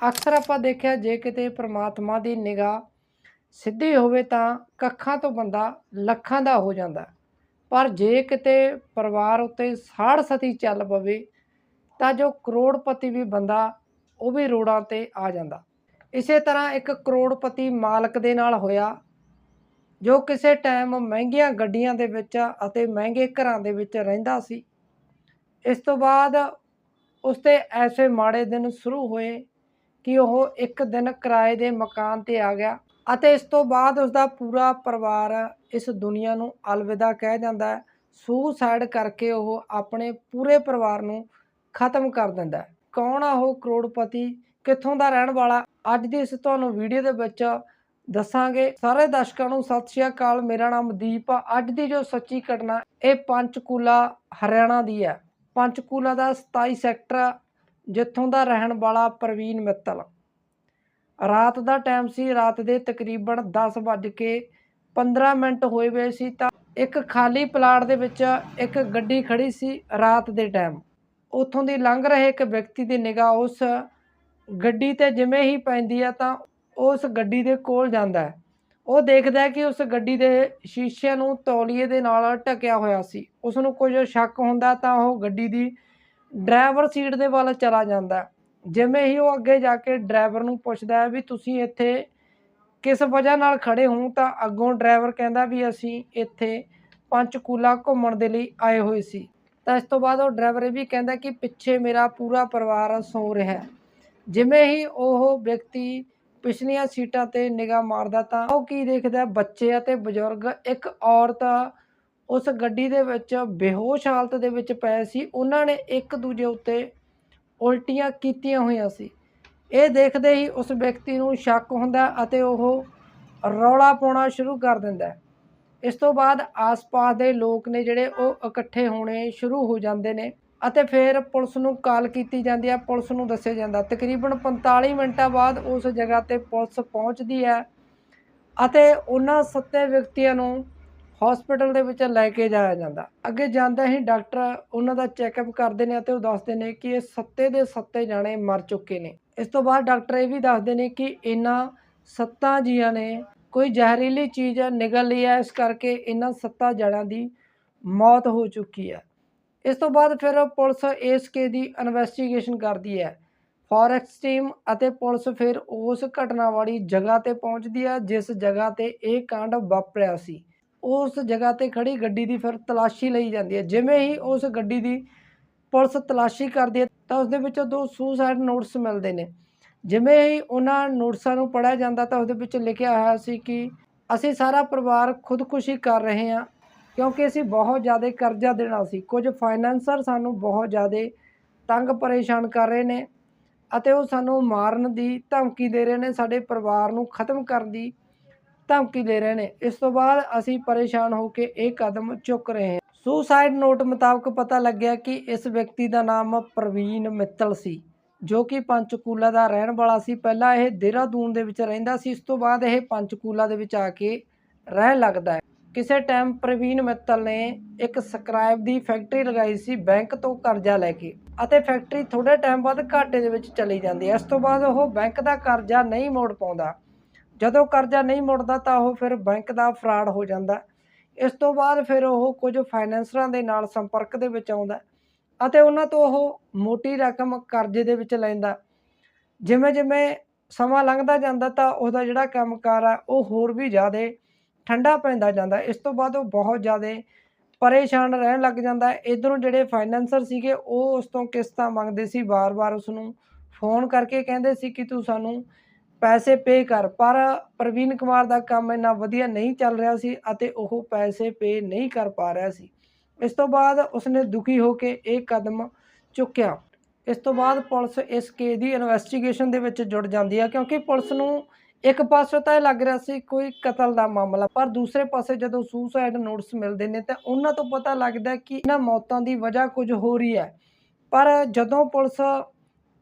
ਅਕਸਰ ਆਪਾਂ ਦੇਖਿਆ ਜੇ ਕਿਤੇ ਪ੍ਰਮਾਤਮਾ ਦੀ ਨਿਗਾਹ ਸਿੱਧੀ ਹੋਵੇ ਤਾਂ ਕੱਖਾਂ ਤੋਂ ਬੰਦਾ ਲੱਖਾਂ ਦਾ ਹੋ ਜਾਂਦਾ। ਪਰ ਜੇ ਕਿਤੇ ਪਰਿਵਾਰ ਉੱਤੇ ਸਾੜ ਸਤੀ ਚੱਲ ਪਵੇ, ਤਾਂ ਜੋ ਕਰੋੜਪਤੀ ਵੀ ਬੰਦਾ, ਉਹ ਵੀ ਰੋੜਾਂ ਤੇ ਆ ਜਾਂਦਾ। ਇਸੇ ਤਰ੍ਹਾਂ ਇੱਕ ਕਰੋੜਪਤੀ ਮਾਲਕ ਦੇ ਨਾਲ ਹੋਇਆ, ਜੋ ਕਿਸੇ ਟਾਈਮ ਮਹਿੰਗੀਆਂ ਗੱਡੀਆਂ ਦੇ ਵਿੱਚ ਅਤੇ ਮਹਿੰਗੇ ਘਰਾਂ ਦੇ ਵਿੱਚ ਰਹਿੰਦਾ ਸੀ। ਇਸ ਤੋਂ ਬਾਅਦ ਉਸ ਤੇ ਐਸੇ ਮਾੜੇ ਦਿਨ ਸ਼ੁਰੂ ਹੋਏ ਕਿ ਉਹ ਇੱਕ ਦਿਨ ਕਿਰਾਏ ਦੇ ਮਕਾਨ ਤੇ ਆ ਗਿਆ ਅਤੇ ਇਸ ਤੋਂ ਬਾਅਦ ਉਸ ਦਾ ਪੂਰਾ ਪਰਿਵਾਰ ਇਸ ਦੁਨੀਆ ਨੂੰ ਅਲਵਿਦਾ ਕਹਿ ਜਾਂਦਾ ਹੈ। ਸੂਸਾਈਡ ਕਰਕੇ ਉਹ ਆਪਣੇ ਪੂਰੇ ਪਰਿਵਾਰ ਨੂੰ ਖਤਮ ਕਰ ਦਿੰਦਾ ਹੈ। ਕੌਣ ਆ ਉਹ ਕਰੋੜਪਤੀ? ਕਿੱਥੋਂ ਦਾ ਰਹਿਣ ਵਾਲਾ? ਅੱਜ ਦੀ ਇਸ ਤੁਹਾਨੂੰ ਵੀਡੀਓ ਦੇ ਵਿੱਚ ਦੱਸਾਂਗੇ। ਸਾਰੇ ਦਰਸ਼ਕਾਂ ਨੂੰ ਸਤਿ ਸ਼੍ਰੀ ਅਕਾਲ। ਮੇਰਾ ਨਾਮ ਦੀਪ ਆ। ਅੱਜ ਦੀ ਜੋ ਸੱਚੀ ਘਟਨਾ, ਇਹ ਪੰਚਕੂਲਾ ਹਰਿਆਣਾ ਦੀ ਹੈ। ਪੰਚਕੂਲਾ ਦਾ 27 ਸੈਕਟਰ ਜਿੱਥੋਂ ਦਾ ਰਹਿਣ ਵਾਲਾ ਪ੍ਰਵੀਨ ਮਿੱਤਲ। ਰਾਤ ਦਾ ਟਾਈਮ ਸੀ, ਰਾਤ ਦੇ ਤਕਰੀਬਨ 10 ਵੱਜ ਕੇ 15 ਮਿੰਟ ਹੋਏ ਹੋਏ ਸੀ ਤਾਂ ਇੱਕ ਖਾਲੀ ਪਲਾਟ ਦੇ ਵਿੱਚ ਇੱਕ ਗੱਡੀ ਖੜੀ ਸੀ ਰਾਤ ਦੇ ਟਾਈਮ ਉੱਥੋਂ ਦੀ ਲੰਘ ਰਹੇ ਇੱਕ ਵਿਅਕਤੀ ਦੀ ਨਿਗਾਹ ਉਸ ਗੱਡੀ ਤੇ ਜਿਵੇਂ ਹੀ ਪੈਂਦੀ ਆ ਤਾਂ ਉਸ ਗੱਡੀ ਦੇ ਕੋਲ ਜਾਂਦਾ ਹੈ। ਉਹ ਦੇਖਦਾ ਹੈ ਕਿ ਉਸ ਗੱਡੀ ਦੇ ਸ਼ੀਸ਼ੇ ਨੂੰ ਤੌਲੀਏ ਦੇ ਨਾਲ ਢਕਿਆ ਹੋਇਆ ਸੀ। ਉਸ ਨੂੰ ਕੁਝ ਸ਼ੱਕ ਹੁੰਦਾ ਤਾਂ ਉਹ ਗੱਡੀ ਦੀ ਡਰਾਈਵਰ ਸੀਟ ਦੇ ਵੱਲ ਚਲਾ ਜਾਂਦਾ ਜਿਵੇਂ ਹੀ ਉਹ ਅੱਗੇ ਜਾ ਕੇ ਡਰਾਈਵਰ ਨੂੰ ਪੁੱਛਦਾ ਹੈ ਵੀ ਤੁਸੀਂ ਇੱਥੇ ਕਿਸ ਵਜ੍ਹਾ ਨਾਲ ਖੜੇ ਹੋ, ਤਾਂ ਅੱਗੋਂ ਡਰਾਈਵਰ ਕਹਿੰਦਾ ਵੀ ਅਸੀਂ ਇੱਥੇ ਪੰਚਕੂਲਾ ਘੁੰਮਣ ਦੇ ਲਈ ਆਏ ਹੋਏ ਸੀ। ਤਾਂ ਇਸ ਤੋਂ ਬਾਅਦ ਉਹ ਡਰਾਈਵਰ ਇਹ ਵੀ ਕਹਿੰਦਾ ਕਿ ਪਿੱਛੇ ਮੇਰਾ ਪੂਰਾ ਪਰਿਵਾਰ ਸੌ ਰਿਹਾ ਹੈ। ਜਿਵੇਂ ਹੀ ਉਹ ਵਿਅਕਤੀ ਪਿਛਲੀਆਂ ਸੀਟਾਂ ਤੇ ਨਿਗਾਹ ਮਾਰਦਾ ਤਾਂ ਉਹ ਕੀ ਦੇਖਦਾ ਬੱਚੇ ਅਤੇ ਬਜ਼ੁਰਗ ਇੱਕ ਔਰਤ ਉਸ ਗੱਡੀ ਦੇ ਵਿੱਚ ਬੇਹੋਸ਼ ਹਾਲਤ ਦੇ ਵਿੱਚ ਪਏ ਸੀ। ਉਹਨਾਂ ਨੇ ਇੱਕ ਦੂਜੇ ਉੱਤੇ ਉਲਟੀਆਂ ਕੀਤੀਆਂ ਹੋਈਆਂ ਸੀ। ਇਹ ਦੇਖਦੇ ਹੀ ਉਸ ਵਿਅਕਤੀ ਨੂੰ ਸ਼ੱਕ ਹੁੰਦਾ ਅਤੇ ਉਹ ਰੌਲਾ ਪਾਉਣਾ ਸ਼ੁਰੂ ਕਰ ਦਿੰਦਾ ਇਸ ਤੋਂ ਬਾਅਦ ਆਸ-ਪਾਸ ਦੇ ਲੋਕ ਨੇ ਜਿਹੜੇ ਉਹ ਇਕੱਠੇ ਹੋਣੇ ਸ਼ੁਰੂ ਹੋ ਜਾਂਦੇ ਨੇ ਅਤੇ ਫਿਰ ਪੁਲਿਸ ਨੂੰ ਕਾਲ ਕੀਤੀ ਜਾਂਦੀ ਹੈ। ਪੁਲਿਸ ਨੂੰ ਦੱਸਿਆ ਜਾਂਦਾ, ਤਕਰੀਬਨ 45 ਮਿੰਟਾਂ ਬਾਅਦ ਉਸ ਜਗ੍ਹਾ ਤੇ ਪੁਲਿਸ ਪਹੁੰਚਦੀ ਹੈ ਅਤੇ ਉਹਨਾਂ ਸੱਤੇ ਵਿਅਕਤੀਆਂ ਨੂੰ ਹਸਪੀਟਲ ਦੇ ਵਿੱਚ ਲੈ ਕੇ ਜਾਇਆ ਜਾਂਦਾ। ਅੱਗੇ ਜਾਂਦਾ ਹੀ ਡਾਕਟਰ ਉਹਨਾਂ ਦਾ ਚੈੱਕਅਪ ਕਰਦੇ ਨੇ ਅਤੇ ਉਹ ਦੱਸਦੇ ਨੇ ਕਿ ਇਹ ਸੱਤੇ ਦੇ ਸੱਤੇ ਜਾਣੇ ਮਰ ਚੁੱਕੇ ਨੇ। ਇਸ ਤੋਂ ਬਾਅਦ ਡਾਕਟਰ ਇਹ ਵੀ ਦੱਸਦੇ ਨੇ ਕਿ ਇਹਨਾਂ ਸੱਤਾਂ ਜੀਆਂ ਨੇ ਕੋਈ ਜ਼ਹਿਰੀਲੀ ਚੀਜ਼ ਨਿਗਲ ਲਈ ਹੈ, ਇਸ ਕਰਕੇ ਇਹਨਾਂ ਸੱਤਾਂ ਜਣਾਂ ਦੀ ਮੌਤ ਹੋ ਚੁੱਕੀ ਹੈ। ਇਸ ਤੋਂ ਬਾਅਦ ਫਿਰ ਪੁਲਿਸ ਇਸ ਕੇ ਦੀ ਇਨਵੈਸਟੀਗੇਸ਼ਨ ਕਰਦੀ ਹੈ। ਫੋਰੈਕਸ ਟੀਮ ਅਤੇ ਪੁਲਿਸ ਫਿਰ ਉਸ ਘਟਨਾ ਵਾਲੀ ਜਗ੍ਹਾ ਤੇ ਪਹੁੰਚਦੀ ਹੈ, ਜਿਸ ਜਗ੍ਹਾ ਤੇ ਇਹ ਕਾਂਡ ਵਾਪਰਿਆ ਸੀ। ਉਸ ਜਗ੍ਹਾ ਤੇ ਖੜੀ ਗੱਡੀ ਦੀ ਫਿਰ ਤਲਾਸ਼ੀ ਲਈ ਜਾਂਦੀ ਹੈ। ਜਿਵੇਂ ਹੀ ਉਸ ਗੱਡੀ ਦੀ ਪੁਲਿਸ ਤਲਾਸ਼ੀ ਕਰਦੀ ਹੈ ਤਾਂ ਉਸ ਦੇ ਵਿੱਚੋਂ ਦੋ ਸੁਸਾਈਡ ਨੋਟਸ ਮਿਲਦੇ ਨੇ। ਜਿਵੇਂ ਹੀ ਉਹਨਾਂ ਨੋਟਸਾਂ ਨੂੰ ਪੜ੍ਹਿਆ ਜਾਂਦਾ ਤਾਂ ਉਹਦੇ ਵਿੱਚ ਲਿਖਿਆ ਹੋਇਆ ਸੀ ਕਿ ਅਸੀਂ ਸਾਰਾ ਪਰਿਵਾਰ ਖੁਦਕੁਸ਼ੀ ਕਰ ਰਹੇ ਹਾਂ ਕਿਉਂਕਿ ਅਸੀਂ ਬਹੁਤ ਜ਼ਿਆਦਾ ਕਰਜ਼ਾ ਦੇਣਾ ਸੀ। ਕੁਝ ਫਾਈਨੈਂਸਰ ਸਾਨੂੰ ਬਹੁਤ ਜ਼ਿਆਦਾ ਤੰਗ ਪਰੇਸ਼ਾਨ ਕਰ ਰਹੇ ਨੇ ਅਤੇ ਉਹ ਸਾਨੂੰ ਮਾਰਨ ਦੀ ਧਮਕੀ ਦੇ ਰਹੇ ਨੇ, ਸਾਡੇ ਪਰਿਵਾਰ ਨੂੰ ਖਤਮ ਕਰਨ ਦੀ ਧਮਕੀ ਦੇ ਰਹੇ ਨੇ। ਇਸ ਤੋਂ ਬਾਅਦ ਅਸੀਂ ਪਰੇਸ਼ਾਨ ਹੋ ਕੇ ਇਹ ਕਦਮ ਚੁੱਕ ਰਹੇ ਹਾਂ। ਸੁਸਾਈਡ ਨੋਟ ਮੁਤਾਬਕ ਪਤਾ ਲੱਗਿਆ ਕਿ ਇਸ ਵਿਅਕਤੀ ਦਾ ਨਾਮ ਪ੍ਰਵੀਨ ਮਿੱਤਲ ਸੀ, ਜੋ ਕਿ ਪੰਚਕੂਲਾ ਦਾ ਰਹਿਣ ਵਾਲਾ ਸੀ। ਪਹਿਲਾਂ ਇਹ ਦੇਹਰਾਦੂਨ ਦੇ ਵਿੱਚ ਰਹਿੰਦਾ ਸੀ, ਇਸ ਤੋਂ ਬਾਅਦ ਇਹ ਪੰਚਕੂਲਾ ਦੇ ਵਿੱਚ ਆ ਕੇ ਰਹਿਣ ਲੱਗਦਾ ਹੈ। ਕਿਸੇ ਟਾਈਮ ਪ੍ਰਵੀਨ ਮਿੱਤਲ ਨੇ ਇੱਕ ਸਕ੍ਰਾਈਬ ਦੀ ਫੈਕਟਰੀ ਲਗਾਈ ਸੀ, ਬੈਂਕ ਤੋਂ ਕਰਜ਼ਾ ਲੈ ਕੇ, ਅਤੇ ਫੈਕਟਰੀ ਥੋੜੇ ਟਾਈਮ ਬਾਅਦ ਘਾਟੇ ਦੇ ਵਿੱਚ ਚਲੀ ਜਾਂਦੀ ਹੈ। ਇਸ ਤੋਂ ਬਾਅਦ ਉਹ ਬੈਂਕ ਦਾ ਕਰਜ਼ਾ ਨਹੀਂ ਮੋੜ ਪਾਉਂਦਾ। ਜਦੋਂ ਕਰਜ਼ਾ ਨਹੀਂ ਮੁੜਦਾ ਤਾਂ ਉਹ ਫਿਰ ਬੈਂਕ ਦਾ ਫਰਾਡ ਹੋ ਜਾਂਦਾ। ਇਸ ਤੋਂ ਬਾਅਦ ਫਿਰ ਉਹ ਕੁਝ ਫਾਈਨੈਂਸਰਾਂ ਦੇ ਨਾਲ ਸੰਪਰਕ ਦੇ ਵਿੱਚ ਆਉਂਦਾ ਅਤੇ ਉਹਨਾਂ ਤੋਂ ਉਹ ਮੋਟੀ ਰਕਮ ਕਰਜ਼ੇ ਦੇ ਵਿੱਚ ਲੈਂਦਾ। ਜਿਵੇਂ ਜਿਵੇਂ ਸਮਾਂ ਲੰਘਦਾ ਜਾਂਦਾ ਤਾਂ ਉਹਦਾ ਜਿਹੜਾ ਕੰਮਕਾਰ ਆ, ਉਹ ਹੋਰ ਵੀ ਜ਼ਿਆਦਾ ਠੰਡਾ ਪੈਂਦਾ ਜਾਂਦਾ। ਇਸ ਤੋਂ ਬਾਅਦ ਉਹ ਬਹੁਤ ਜ਼ਿਆਦਾ ਪਰੇਸ਼ਾਨ ਰਹਿਣ ਲੱਗ ਜਾਂਦਾ। ਇਧਰੋਂ ਜਿਹੜੇ ਫਾਈਨੈਂਸਰ ਸੀਗੇ, ਉਹ ਉਸ ਤੋਂ ਕਿਸ਼ਤਾਂ ਮੰਗਦੇ ਸੀ। ਵਾਰ-ਵਾਰ ਉਸ ਨੂੰ ਫੋਨ ਕਰਕੇ ਕਹਿੰਦੇ ਸੀ ਕਿ ਤੂੰ ਸਾਨੂੰ ਪੈਸੇ ਪੇ ਕਰ। ਪਰ ਪ੍ਰਵੀਨ ਕੁਮਾਰ ਦਾ ਕੰਮ ਇੰਨਾ ਵਧੀਆ ਨਹੀਂ ਚੱਲ ਰਿਹਾ ਸੀ ਅਤੇ ਉਹ ਪੈਸੇ ਪੇ ਨਹੀਂ ਕਰ ਪਾ ਰਿਹਾ ਸੀ। ਇਸ ਤੋਂ ਬਾਅਦ ਉਸਨੇ ਦੁਖੀ ਹੋ ਕੇ ਇਹ ਕਦਮ ਚੁੱਕਿਆ। ਇਸ ਤੋਂ ਬਾਅਦ ਪੁਲਿਸ ਇਸ ਕੇਸ ਦੀ ਇਨਵੈਸਟੀਗੇਸ਼ਨ ਦੇ ਵਿੱਚ ਜੁੜ ਜਾਂਦੀ ਹੈ ਕਿਉਂਕਿ ਪੁਲਿਸ ਨੂੰ ਇੱਕ ਪਾਸੇ ਤਾਂ ਇਹ ਲੱਗ ਰਿਹਾ ਸੀ ਕੋਈ ਕਤਲ ਦਾ ਮਾਮਲਾ, ਪਰ ਦੂਸਰੇ ਪਾਸੇ ਜਦੋਂ ਸੁਸਾਈਡ ਨੋਟਸ ਮਿਲਦੇ ਨੇ ਤਾਂ ਉਹਨਾਂ ਤੋਂ ਪਤਾ ਲੱਗਦਾ ਕਿ ਇਹਨਾਂ ਮੌਤਾਂ ਦੀ ਵਜ੍ਹਾ ਕੁਝ ਹੋ ਰਹੀ ਹੈ। ਪਰ ਜਦੋਂ ਪੁਲਿਸ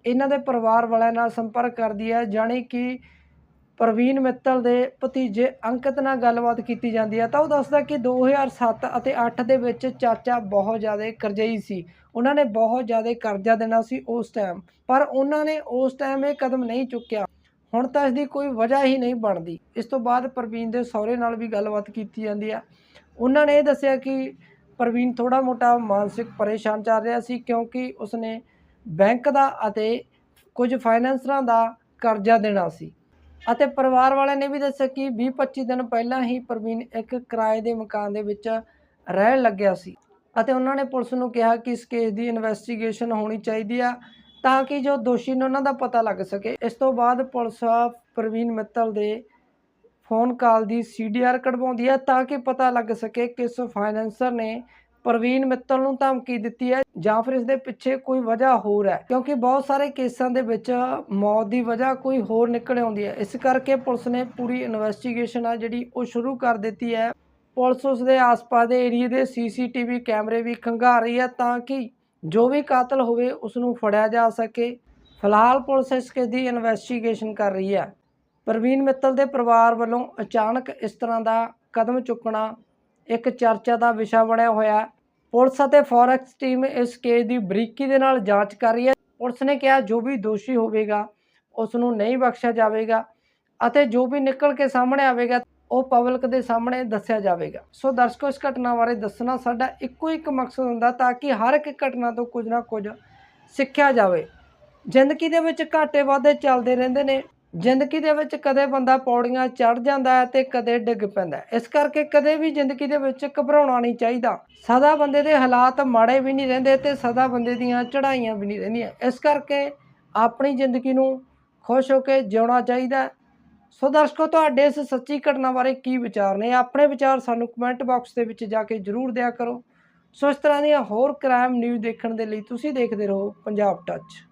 ਇਹਨਾਂ ਦੇ ਪਰਿਵਾਰ ਵਾਲਿਆਂ ਨਾਲ ਸੰਪਰਕ ਕਰਦੀ ਹੈ, ਜਾਣੀ ਕਿ ਪ੍ਰਵੀਨ ਮਿੱਤਲ ਦੇ ਭਤੀਜੇ ਅੰਕਿਤ ਨਾਲ ਗੱਲਬਾਤ ਕੀਤੀ ਜਾਂਦੀ ਹੈ। ਤਾਂ ਉਹ ਦੱਸਦਾ ਕਿ 2007 ਅਤੇ 8 ਦੇ ਵਿੱਚ ਚਾਚਾ ਬਹੁਤ ਜ਼ਿਆਦਾ ਕਰਜ਼ਈ ਸੀ। ਉਹਨਾਂ ਨੇ ਬਹੁਤ ਜ਼ਿਆਦਾ ਕਰਜ਼ਾ ਦੇਣਾ ਸੀ ਉਸ ਟਾਈਮ ਪਰ ਉਹਨਾਂ ਨੇ ਉਸ ਟਾਈਮ ਇਹ ਕਦਮ ਨਹੀਂ ਚੁੱਕਿਆ। ਹੁਣ ਤਾਂ ਇਸ ਦੀ ਕੋਈ ਵਜ੍ਹਾ ਹੀ ਨਹੀਂ ਬਣਦੀ। ਇਸ ਤੋਂ ਬਾਅਦ ਪ੍ਰਵੀਨ ਦੇ ਸਹੁਰੇ ਨਾਲ ਵੀ ਗੱਲਬਾਤ ਕੀਤੀ ਜਾਂਦੀ ਹੈ। ਉਹਨਾਂ ਨੇ ਇਹ ਦੱਸਿਆ ਕਿ ਪ੍ਰਵੀਨ ਥੋੜਾ ਮੋਟਾ ਮਾਨਸਿਕ ਪਰੇਸ਼ਾਨ ਚੱਲ ਰਿਹਾ ਸੀ ਕਿਉਂਕਿ ਉਸਨੇ ਬੈਂਕ ਦਾ ਅਤੇ ਕੁਝ ਫਾਈਨੈਂਸਰਾਂ ਦਾ ਕਰਜ਼ਾ ਦੇਣਾ ਸੀ। ਅਤੇ ਪਰਿਵਾਰ ਵਾਲਿਆਂ ਨੇ ਵੀ ਦੱਸਿਆ ਕਿ 20-25 ਦਿਨ ਪਹਿਲਾਂ ਹੀ ਪ੍ਰਵੀਨ ਇੱਕ ਕਿਰਾਏ ਦੇ ਮਕਾਨ ਦੇ ਵਿੱਚ ਰਹਿਣ ਲੱਗਿਆ ਸੀ। ਅਤੇ ਉਹਨਾਂ ਨੇ ਪੁਲਿਸ ਨੂੰ ਕਿਹਾ ਕਿ ਇਸ ਕੇਸ ਦੀ ਇਨਵੈਸਟੀਗੇਸ਼ਨ ਹੋਣੀ ਚਾਹੀਦੀ ਆ ਤਾਂ ਕਿ ਜੋ ਦੋਸ਼ੀ ਨੇ ਉਹਨਾਂ ਦਾ ਪਤਾ ਲੱਗ ਸਕੇ। ਇਸ ਤੋਂ ਬਾਅਦ ਪੁਲਿਸ ਪ੍ਰਵੀਨ ਮਿੱਤਲ ਦੇ ਫੋਨ ਕਾਲ ਦੀ ਸੀਡੀਆਰ ਕਢਵਾਉਂਦੀ ਹੈ ਤਾਂ ਕਿ ਪਤਾ ਲੱਗ ਸਕੇ ਕਿਸ ਫਾਈਨੈਂਸਰ ਨੇ ਪ੍ਰਵੀਨ ਮਿੱਤਲ ਨੂੰ ਧਮਕੀ ਦਿੱਤੀ ਹੈ ਜਾਂ ਫਿਰ ਇਸ ਦੇ ਪਿੱਛੇ ਕੋਈ ਵਜ੍ਹਾ ਹੋਰ ਹੈ, ਕਿਉਂਕਿ ਬਹੁਤ ਸਾਰੇ ਕੇਸਾਂ ਦੇ ਵਿੱਚ ਮੌਤ ਦੀ ਵਜ੍ਹਾ ਕੋਈ ਹੋਰ ਨਿਕਲ ਆਉਂਦੀ ਹੈ। ਇਸ ਕਰਕੇ ਪੁਲਿਸ ਨੇ ਪੂਰੀ ਇਨਵੈਸਟੀਗੇਸ਼ਨ ਆ ਜਿਹੜੀ ਉਹ ਸ਼ੁਰੂ ਕਰ ਦਿੱਤੀ ਹੈ। ਪੁਲਿਸ ਉਸ ਦੇ ਆਸ-ਪਾਸ ਦੇ ਏਰੀਏ ਦੇ ਸੀਸੀਟੀਵੀ ਕੈਮਰੇ ਵੀ ਖੰਗਾਰ ਰਹੀ ਹੈ ਤਾਂ ਕਿ ਜੋ ਵੀ ਕਾਤਲ ਹੋਵੇ ਉਸ ਨੂੰ ਫੜਿਆ ਜਾ ਸਕੇ। ਫਿਲਹਾਲ ਪੁਲਿਸ ਇਸ ਕੇਸ ਦੀ ਇਨਵੈਸਟੀਗੇਸ਼ਨ ਕਰ ਰਹੀ ਹੈ। ਪ੍ਰਵੀਨ ਮਿੱਤਲ ਦੇ ਪਰਿਵਾਰ ਵੱਲੋਂ ਅਚਾਨਕ ਇਸ ਤਰ੍ਹਾਂ ਦਾ ਕਦਮ ਚੁੱਕਣਾ ਇੱਕ ਚਰਚਾ ਦਾ ਵਿਸ਼ਾ ਬਣਿਆ ਹੋਇਆ ਹੈ। ਪੁਲਿਸ ਅਤੇ ਫੋਰੈਕਸ ਟੀਮ ਇਸ ਕੇਸ ਦੀ ਬਰੀਕੀ ਦੇ ਨਾਲ ਜਾਂਚ ਕਰ ਰਹੀ ਹੈ। ਪੁਲਿਸ ਨੇ ਕਿਹਾ, ਜੋ ਵੀ ਦੋਸ਼ੀ ਹੋਵੇਗਾ ਉਸ ਨੂੰ ਨਹੀਂ ਬਖਸ਼ਿਆ ਜਾਵੇਗਾ ਅਤੇ ਜੋ ਵੀ ਨਿਕਲ ਕੇ ਸਾਹਮਣੇ ਆਵੇਗਾ, ਉਹ ਪਬਲਿਕ ਦੇ ਸਾਹਮਣੇ ਦੱਸਿਆ ਜਾਵੇਗਾ। ਸੋ ਦਰਸ਼ਕੋ, ਇਸ ਘਟਨਾ ਬਾਰੇ ਦੱਸਣਾ ਸਾਡਾ ਇੱਕੋ ਇੱਕ ਮਕਸਦ ਹੁੰਦਾ ਤਾਂ ਕਿ ਹਰ ਇੱਕ ਘਟਨਾ ਤੋਂ ਕੁਝ ਨਾ ਕੁਝ ਸਿੱਖਿਆ ਜਾਵੇ। ਜ਼ਿੰਦਗੀ ਦੇ ਵਿੱਚ ਘਾਟੇ ਵਾਧੇ ਚੱਲਦੇ ਰਹਿੰਦੇ ਨੇ। ਜ਼ਿੰਦਗੀ ਦੇ ਵਿੱਚ ਕਦੇ ਬੰਦਾ ਪੌੜੀਆਂ ਚੜ ਜਾਂਦਾ ਹੈ ਤੇ ਕਦੇ ਡਿੱਗ ਪੈਂਦਾ ਇਸ ਕਰਕੇ ਕਦੇ ਵੀ ਜ਼ਿੰਦਗੀ ਦੇ ਵਿੱਚ ਘਬਰਾਉਣਾ ਨਹੀਂ ਚਾਹੀਦਾ। ਸਦਾ ਬੰਦੇ ਦੇ ਹਾਲਾਤ ਮਾੜੇ ਵੀ ਨਹੀਂ ਰਹਿੰਦੇ ਤੇ ਸਦਾ ਬੰਦੇ ਦੀਆਂ ਚੜ੍ਹਾਈਆਂ ਵੀ ਨਹੀਂ ਰਹਿੰਦੀਆਂ। ਇਸ ਕਰਕੇ ਆਪਣੀ ਜ਼ਿੰਦਗੀ ਨੂੰ ਖੁਸ਼ ਹੋ ਕੇ ਜਿਉਣਾ ਚਾਹੀਦਾ ਸੋ ਦਰਸ਼ਕੋ, ਤੁਹਾਡੇ ਇਸ ਸੱਚੀ ਘਟਨਾ ਬਾਰੇ ਕੀ ਵਿਚਾਰ ਨੇ? ਆਪਣੇ ਵਿਚਾਰ ਸਾਨੂੰ ਕਮੈਂਟ ਬਾਕਸ ਦੇ ਵਿੱਚ ਜਾ ਕੇ ਜਰੂਰ ਦਿਆ ਕਰੋ। ਸੋ ਇਸ ਤਰ੍ਹਾਂ ਦੀਆਂ ਹੋਰ ਕ੍ਰਾਈਮ ਨਿਊਜ਼ ਦੇਖਣ ਦੇ ਲਈ ਤੁਸੀਂ ਦੇਖਦੇ ਰਹੋ ਪੰਜਾਬ ਟੱਚ।